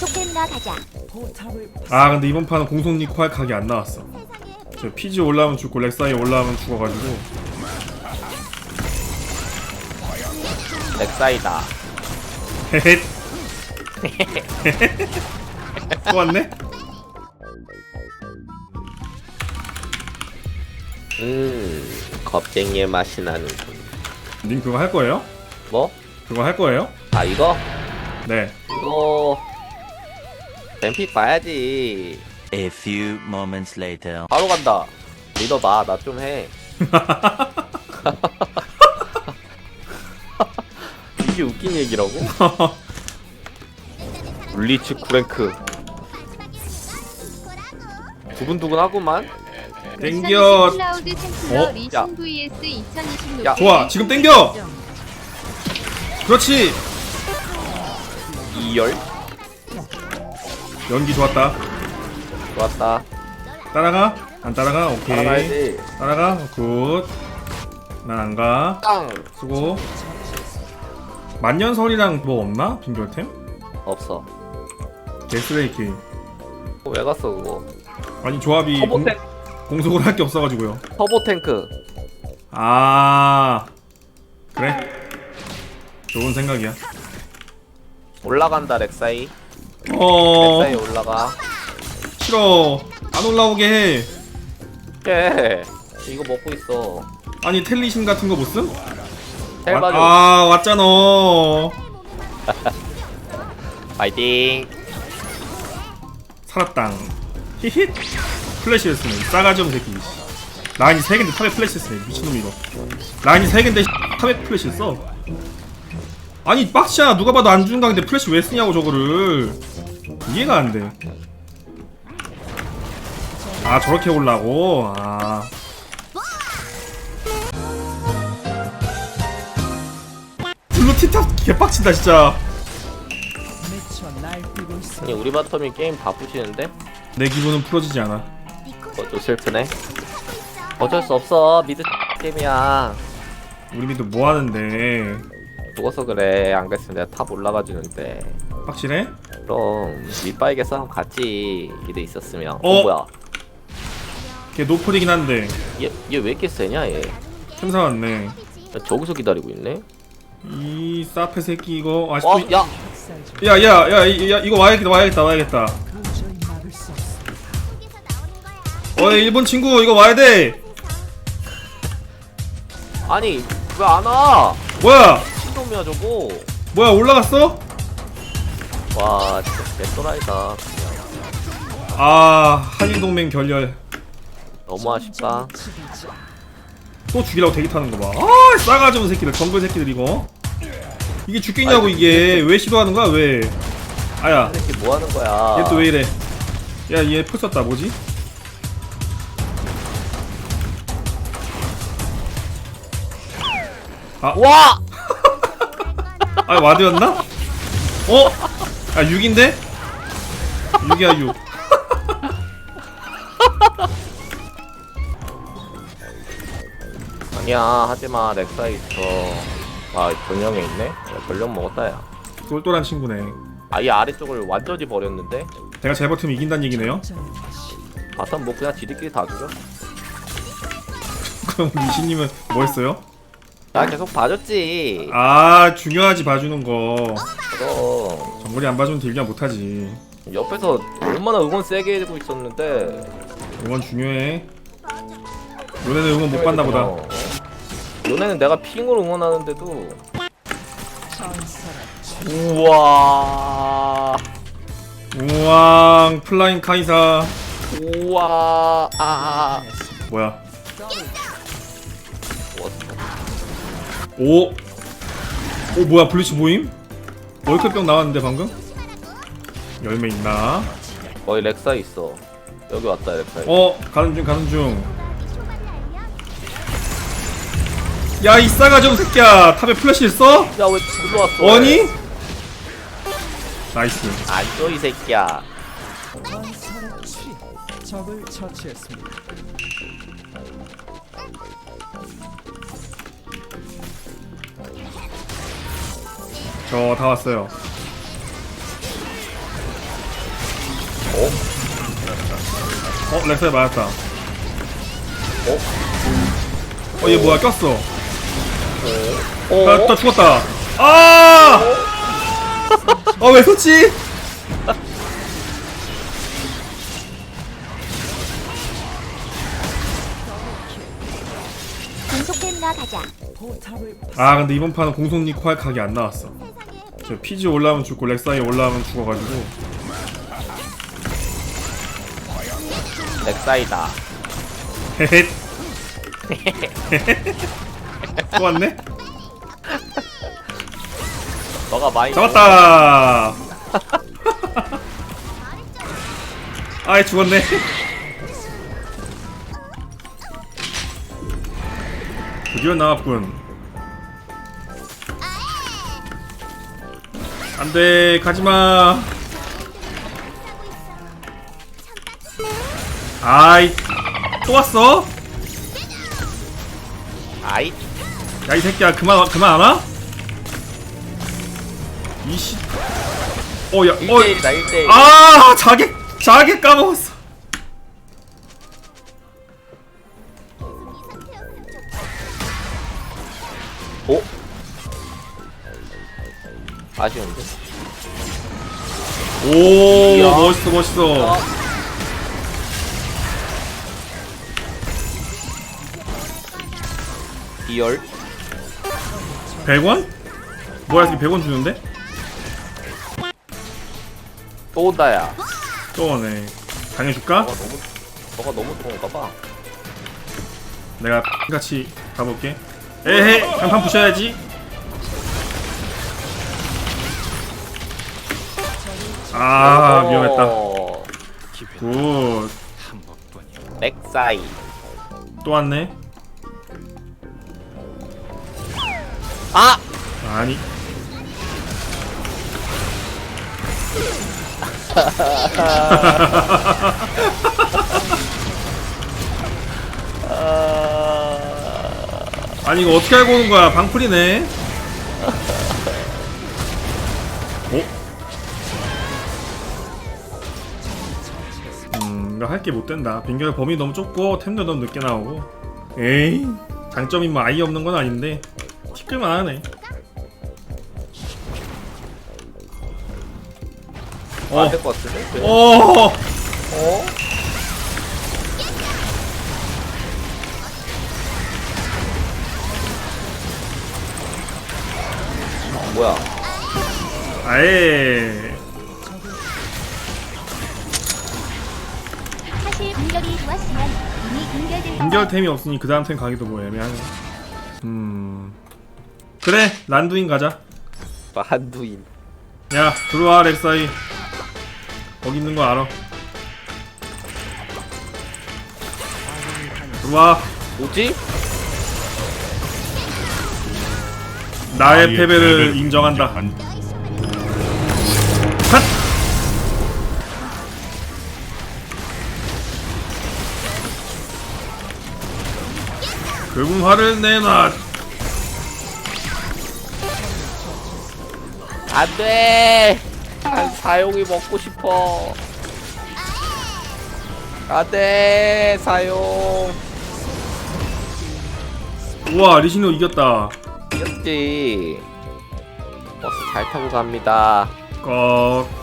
계속했나 가자. 아 근데 이번 판은 공속 리퀄 각이 안 나왔어 저 피지 올라오면 죽고 렉사이 올라오면 죽어가지고 렉사이다. 헤헷 또 왔네? 음, 겁쟁이의 맛이 나는군. 님 그거 할 거예요? 뭐? 그거 할 거예요? 아 이거? 네 이거 뱀픽 봐야지. A few moments later. 바로 간다. 믿어봐, 나 좀 해. 이게 웃긴 얘기라고? 물리치 구랭크. 두근두근하구만. 땡겨 클라우드 어? 리신 야. vs 2026. 야. 좋아 지금 땡겨 그렇지 이열 연기 좋았다 좋았다. 따라가? 안 따라가? 오케이 따라가야지. 따라가? 굿 난 안 가 땅 수고 만년설이랑 뭐 없나? 빙결템? 없어. 데스레이 게임 왜 갔어 그거? 아니 조합이 터보 공, 탱 공속을 할게 없어가지고요 터보 탱크. 아 그래 좋은 생각이야 올라간다 렉사이. 어 렉사이 올라가. 싫어 안 올라오게 해 예. 이거 먹고 있어. 아니 텔리신 같은 거못 쓴? 헬바죠. 아 왔잖아 파이팅. 살았당 히힛 플래시였으면 싸가지 없는 새끼 라인이 3개인데 탑에 플래시했으네 미친놈 이거 라인이 3개인데 탑에 플래시했어 아니 빡치야 누가 봐도 안 강인데 플래시 왜 쓰냐고 저거를 이해가 안돼 아 저렇게 올라고 아 블루 티탑 개빡친다 진짜 아니 우리 바텀이 게임 바쁘시는데? 내 기분은 풀어지지 않아 그것도 슬프네. 어쩔 수 없어. 미드 게임이야. 우리 미도 뭐 하는데 죽어서 그래. 안 그랬으면 내가 탑 올라가 주는데. 확실해? 그럼 밑바이게 싸움 같이 미드 있었으면. 어, 어? 뭐야? 걔 노플이긴 한데 얘얘왜 이렇게 세냐 얘? 템사 왔네 야, 저기서 기다리고 있네. 이 사페 새끼 이거 어, 아직도 야, 야야야 야, 이거 와야겠다 와야겠다 와야겠다 어이 일본 친구 이거 와야 돼 아니 왜 안 와? 뭐야 신놈이야 저거. 뭐야 올라갔어? 와 진짜 개또라이다. 아 한일동맹 결렬 너무 아쉽다. 또 죽이라고 대기 타는 거봐아 싸가지 없는 새끼들 정글 새끼들 이거 이게 죽겠냐고 이게 왜 시도하는 거야 왜 아야 이렇게 뭐 하는 거야? 얘 또 왜 이래 야얘 풀 썼다 뭐지? 와! 아 와드였나? 어? 아 6인데? 6이야 6 아니야 하지마 렉사이 있어. 아 전령에 있네. 야, 전령 먹었다 야. 똘똘한 친구네 아예 아래쪽을 완전히 버렸는데. 내가 잘 버티면 이긴다는 얘기네요 바텀 뭐 그냥 지들끼리 다 죽여. 그럼 우리 이신님은 뭐 했어요? 나 계속 봐줬지. 아 중요하지 봐주는 거 그럼 정글이 안 봐주면 딜량 못하지 옆에서 얼마나 응원 세게 해주고 있었는데. 응원 중요해 너네는 응원 못 받나 보다 어. 요네는 내가 핑으로 응원하는데도. 우와. 우왕 플라잉 카이사 우와. 아. 뭐야 오? 오 뭐야 블리치 모임? 월클병 나왔는데 방금? 열매 있나? 거의 렉사 있어. 여기 왔다 렉사. 어 가는 중 가는 중. 야 이 싸가지 없는 새끼야 탑에 플래시 있어? 야왜 들어왔어? 아니? 나이스. 안줘 이 새끼야. 적을 처치했습니다. 저 다 왔어요. 어? 어 렉사에 맞았다. 어얘 뭐야 꼈어. 어? 나, 나 죽었다. 아! 어, 아왜 쏘지? 단속템과 가자. 아 근데 이번 판은 공속리 코알 각이 안 나왔어. 저 피지 올라오면 죽고 렉사이 올라오면 죽어가지고. 렉사이다. 헤헷. 또 왔네? 너가 많이 잡았다! 아이 죽었네 드디어 나왔군 안돼 가지마 아이 또 왔어? 아이 야 이 새끼야 그만 와- 그만 안 와? 이씨 어야 어, 1대1이다 1대1. 아 자객 자객 까먹었어 아쉬운데? 오 이야. 멋있어 멋있어 비열? 100원? 뭐야 이게 100원 주는데? 또 온다야. 또 오네 당해줄까? 너가 너무 너가 너무 좋은가 봐. 내가 같이 가볼게 에헤 간판 부셔야지 아 위험했다. 어, 굿. 렉사이. 또 왔네. 아! 아니. 아니 이거 어떻게 알고 오는 거야? 방풀이네 할 게 못 된다 빙결 범위 너무 좁고 템도 너무 늦게 나오고 에이 장점이 뭐 아예 없는 건 아닌데 티끌만 하네 어, 안될 것 같은데? 어, 어? 뭐야? 아예. 공격이 좋았으면 이미 공격을 인결템이 없으니 그 다음 템 가기도 뭐 애매하네. 음. 그래, 란두인 가자. 한두인. 야, 들어와, 렉사이. 거기 있는 거 알아. 들어와. 뭐지? 나의 패배를 인정한다. 결국 화를 내놔. 안 돼! 난 사용이 먹고 싶어. 안 돼! 사용. 우와, 리시노 이겼다. 이겼지. 버스 잘 타고 갑니다. 꺽.